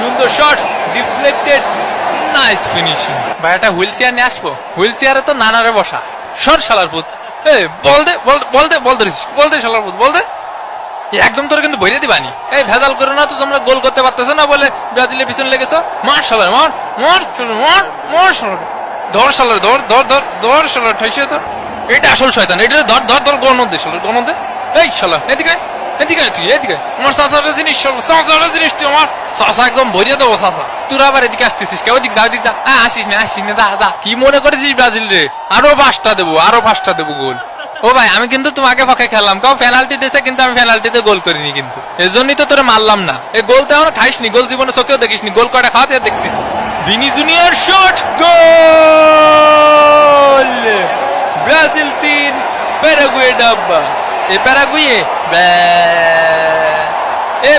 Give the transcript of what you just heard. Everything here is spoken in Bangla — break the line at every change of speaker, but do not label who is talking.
সুন্দর শট ডিফ্লেক্টেড নাইস ফিনিশিং ভাই একটা হুইল চেয়ার নিয়ে আসব? হুইল চেয়ারে তো নানারে বসা। সর শালার পুত এ, বল দে বল দে, বল ধরিস বল দে শালার পুত বল দে। একদম তোর কিন্তু বইরে দিবানি। এই ভেজাল করো না তো, তোমরা গোল করতে পারতেছো না বলে ব্রাজিলের পিছনে লেগেছো? মার শালার, মার মার মার মার শালার। ধর শালার, ধর ধর ধর ধর শালার ঠাইছে ধর এটা আসল শয়তান, এটা ধর ধর ধর গণ দে শালার গণ দে এই শালা, এদিকে এদিকে তুই এদিকে আমার সাসার জিনিস সাসার জিনিস তুই আমার সাসা একদম ভরিয়ে দেবো সাসা তুই আবার এদিকে আসতেছিস কেউ এদিকে যা এদিকে যা। আ, আসিস না আসিস না যা যা। কি মনে করেছিস ব্রাজিল রে? আরও পাঁচটা দেবো আরও পাঁচটা দেবো গোল। ও ভাই আমি কিন্তু তোমাকে ফাঁকে খেললাম। কাউ পেনাল্টি দিয়েছে কিন্তু আমি পেনাল্টিতে গোল করিনি কিন্তু। এজন্যই তো তোরে মারলাম না। এই গোল তো এখনও খাইসনি গোল জীবনে চোখেও দেখিসনি। গোল কয়টা খাওয়াতে দেখতেছি। Vini Junior shot goal! Brazil তিন প্যারাগুয়ে ডাব্বা। এ প্যারাগুয়ে ব্যাস